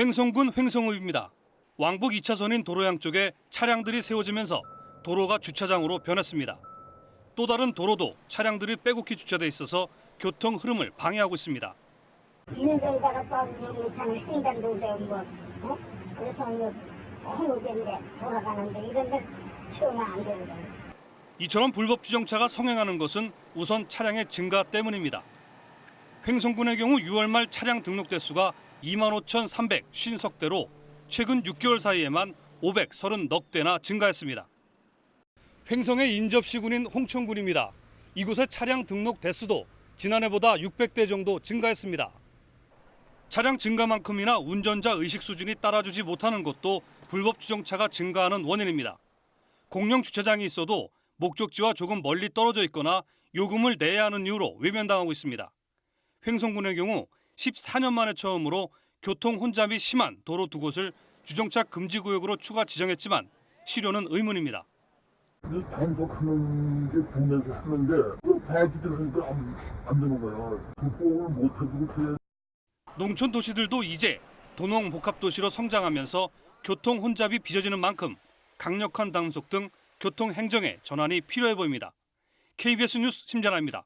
횡성군 횡성읍입니다. 왕복 2차선인 도로 양쪽에 차량들이 세워지면서 도로가 주차장으로 변했습니다. 또 다른 도로도 차량들이 빼곡히 주차돼 있어서 교통 흐름을 방해하고 있습니다. 인도에다가 또참 횡단도 되고 뭐 어? 그래서 이제 홍로대인데 돌아가는데 이런데 치우면 안 되거든. 이처럼 불법 주정차가 성행하는 것은 우선 차량의 증가 때문입니다. 횡성군의 경우 6월 말 차량 등록 대수가 25,350석대로 최근 6개월 사이에만 530넉 대나 증가했습니다. 횡성의 인접 시군인 홍천군입니다. 이곳의 차량 등록 대수도 지난해보다 600대 정도 증가했습니다. 차량 증가만큼이나 운전자 의식 수준이 따라주지 못하는 것도 불법 주정차가 증가하는 원인입니다. 공영 주차장이 있어도 목적지와 조금 멀리 떨어져 있거나 요금을 내야 하는 이유로 외면당하고 있습니다. 횡성군의 경우 14년 만에 처음으로 교통 혼잡이 심한 도로 두 곳을 주정차 금지 구역으로 추가 지정했지만 실효는 의문입니다. 이 단속하는 게 국내에서 하는데 그 바지 들어가니까 안, 안 되는 거야. 불법을 못 해주고 그래. 농촌 도시들도 이제 도농 복합 도시로 성장하면서 교통 혼잡이 빚어지는 만큼 강력한 단속 등 교통 행정의 전환이 필요해 보입니다. KBS 뉴스 심전아입니다.